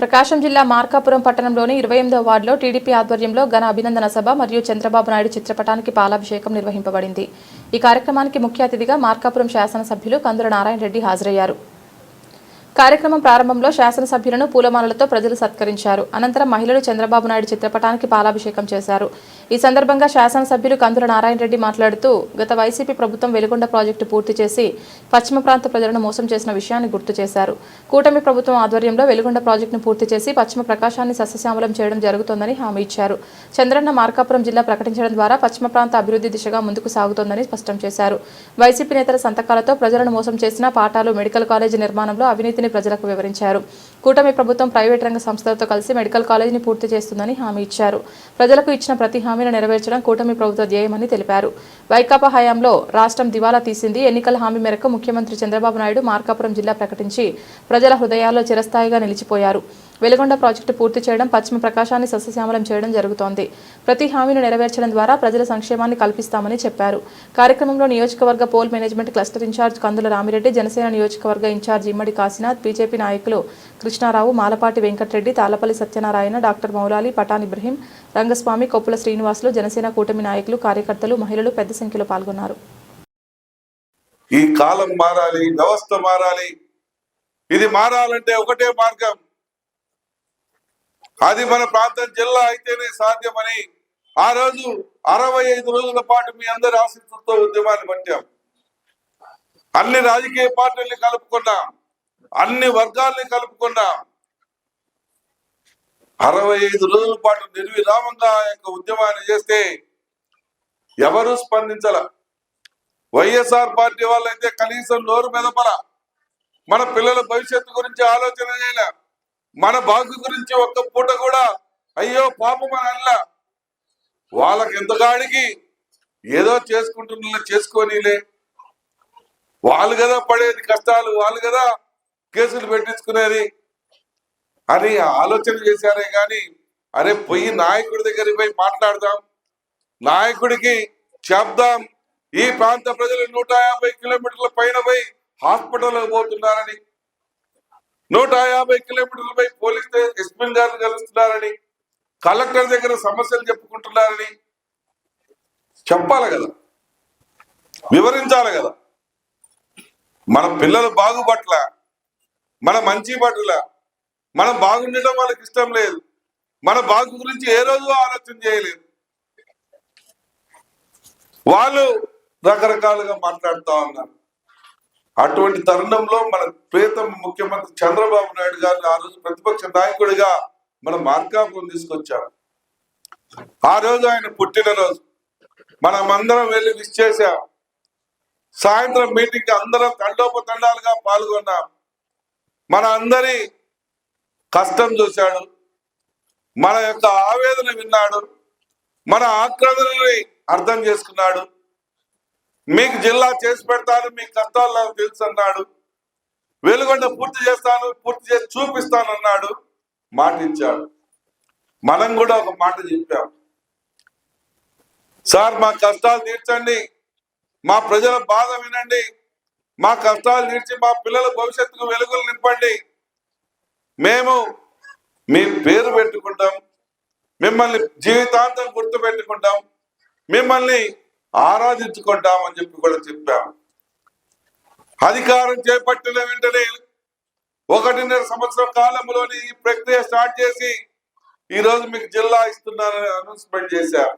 ప్రకాశం జిల్లా మార్కాపురం పట్టణంలోని ఇరవై ఎనిమిదో వార్డులో టీడీపీ ఆధ్వర్యంలో ఘన అభినందన సభ మరియు చంద్రబాబు నాయుడు చిత్రపటానికి పాలాభిషేకం నిర్వహింపబడింది. ఈ కార్యక్రమానికి ముఖ్య అతిథిగా మార్కాపురం శాసనసభ్యులు కందుల నారాయణ రెడ్డి హాజరయ్యారు. కార్యక్రమం ప్రారంభంలో శాసనసభ్యులను పూలమాలలతో ప్రజలు సత్కరించారు. అనంతరం మహిళలు చంద్రబాబు నాయుడు చిత్రపటానికి పాలాభిషేకం చేశారు. ఈ సందర్భంగా శాసనసభ్యులు కందుల నారాయణ రెడ్డి మాట్లాడుతూ గత వైసీపీ ప్రభుత్వం వెలుగొండ ప్రాజెక్టు పూర్తి చేసి పశ్చిమ ప్రాంత ప్రజలను మోసం చేసిన విషయాన్ని గుర్తు చేశారు. కూటమి ప్రభుత్వం ఆధ్వర్యంలో వెలుగొండ ప్రాజెక్టును పూర్తి చేసి పశ్చిమ ప్రకాశాన్ని సస్యశ్యామలం చేయడం జరుగుతోందని హామీ ఇచ్చారు. చంద్రన్న మార్కాపురం జిల్లా ప్రకటించడం ద్వారా పశ్చిమ ప్రాంత అభివృద్ధి దిశగా ముందుకు సాగుతోందని స్పష్టం చేశారు. వైసీపీ నేతల సంతకాలతో ప్రజలను మోసం చేసిన పాఠాలు మెడికల్ కాలేజీ నిర్మాణంలో అవినీతిని ప్రజలకు వివరించారు. కూటమి ప్రభుత్వం ప్రైవేట్ రంగ సంస్థలతో కలిసి మెడికల్ కాలేజీని పూర్తి చేస్తుందని హామీ ఇచ్చారు. ప్రజలకు ఇచ్చిన ప్రతి హామీని నెరవేర్చడం కూటమి ప్రభుత్వ ధ్యేయమని తెలిపారు. వైకాపా హయాంలో రాష్ట్రం దివాలా తీసింది. ఎన్నికల హామీ మేరకు ముఖ్యమంత్రి చంద్రబాబు నాయుడు మార్కాపురం జిల్లా ప్రకటించి ప్రజల హృదయాల్లో చిరస్థాయిగా నిలిచిపోయారు. వెలుగొండ ప్రాజెక్టు పూర్తి చేయడం పశ్చిమ ప్రకాశాన్ని సస్యశ్యామలం చేయడం జరుగుతోంది. ప్రతి హామీని నెరవేర్చడం ద్వారా ప్రజల సంక్షేమాన్ని కల్పిస్తామని చెప్పారు. కార్యక్రమంలో నియోజకవర్గ poll management cluster incharge Kandula Ramireddy Janasena నియోజకవర్గ ఇన్ఛార్జ్ ఇమ్మడి కాశీనాథ్ బీజేపీ నాయకులు కృష్ణారావు మాలపాటి వెంకటరెడ్డి తాళ్ళపల్లి సత్యనారాయణ డాక్టర్ మౌలాలి పటాన్ ఇబ్రహీం రంగస్వామి కొప్పుల శ్రీనివాసులు జనసేన కూటమి నాయకులు కార్యకర్తలు మహిళలు పెద్ద సంఖ్యలో పాల్గొన్నారు. ఈ కాలం మారాలి వ్యవస్థ మారాలి. ఇది మారాలంటే ఒకటే మార్గం. అది మన ప్రాంతం జిల్లా అయితేనే సాధ్యమని ఆ రోజు అరవై ఐదు రోజుల పాటు మీ అందరి ఆసక్తితో ఉద్యమాన్ని పట్టాం. అన్ని రాజకీయ పార్టీల్ని కలుపుకున్నా అన్ని వర్గాల్ని కలుపుకున్నా అరవై ఐదు రోజుల పాటు నిర్విరామంగా యొక్క ఉద్యమాన్ని చేస్తే ఎవరు స్పందించాల. వైఎస్ఆర్ పార్టీ వాళ్ళైతే కనీసం నోరు మెదపల. మన పిల్లల భవిష్యత్తు గురించి ఆలోచన చేయలే. మన బాగు గురించి ఒక్క పూట కూడా అయ్యో పాపం అని అనలా. వాళ్ళకి ఎంతగాడికి ఏదో చేసుకుంటున్నా చేసుకోనిలే. వాళ్ళు కదా పడేది కష్టాలు వాళ్ళు కదా కేసులు పెట్టించుకునేది. అని ఆలోచన చేశారే కానీ అరే పోయి నాయకుడి దగ్గరికి పోయి మాట్లాడదాం. నాయకుడికి చెప్దాం. ఈ ప్రాంత ప్రజలు నూట యాభై కిలోమీటర్ల పైన పోయి హాస్పిటల్ పోతున్నారని నూట యాభై కిలోమీటర్ల పై పోలీస్ ఎస్పీ గారిని కలుస్తున్నారని కలెక్టర్ దగ్గర సమస్యలు చెప్పుకుంటున్నారని చెప్పాలి కదా. వివరించాలి కదా. మన పిల్లలు బాగుపట్ల మన మంచి పట్ల మనం బాగుండటం వాళ్ళకి ఇష్టం లేదు. మన బాగు గురించి ఏ రోజు ఆలోచన చేయలేదు. వాళ్ళు రకరకాలుగా మాట్లాడుతూ ఉన్నారు. అటువంటి తరుణంలో మన ప్రియతమ ముఖ్యమంత్రి చంద్రబాబు నాయుడు గారిని ఆ రోజు ప్రతిపక్ష నాయకుడిగా మన మార్కాపురం తీసుకొచ్చారు. ఆ రోజు ఆయన పుట్టినరోజు. మనం అందరం వెళ్ళి విష్ చేశాం. సాయంత్రం మీటింగ్ అందరం తండోపతండాలుగా పాల్గొన్నాం. మన అందరి కష్టం చూశాడు. మన యొక్క ఆవేదన విన్నాడు. మన ఆక్రందనని అర్థం చేసుకున్నాడు. మీకు జిల్లా చేసి పెడతాను మీ కష్టాలు నాకు తెలుసు అన్నాడు. వెలుగొండ పూర్తి చేస్తాను పూర్తి చేసి చూపిస్తాను అన్నాడు. మాట ఇచ్చాడు మనం కూడా ఒక మాట చెప్పాం. సార్ మా కష్టాలు తీర్చండి. మా ప్రజల బాధ వినండి. మా కష్టాలు తీర్చి మా పిల్లల భవిష్యత్తుకు వెలుగులు నింపండి. మేము మీ పేరు పెట్టుకుంటాం. మిమ్మల్ని జీవితాంతం గుర్తు పెట్టుకుంటాం మిమ్మల్ని ఆరాధించుకుంటామని చెప్పి కూడా చెప్పాము అధికారం చేపట్టిన వెంటనే ఒకటిన్నర సంవత్సరం కాలంలోని ఈ ప్రక్రియ స్టార్ట్ చేసి ఈ రోజు మీకు జిల్లా ఇస్తున్నారని అనౌన్స్మెంట్ చేశారు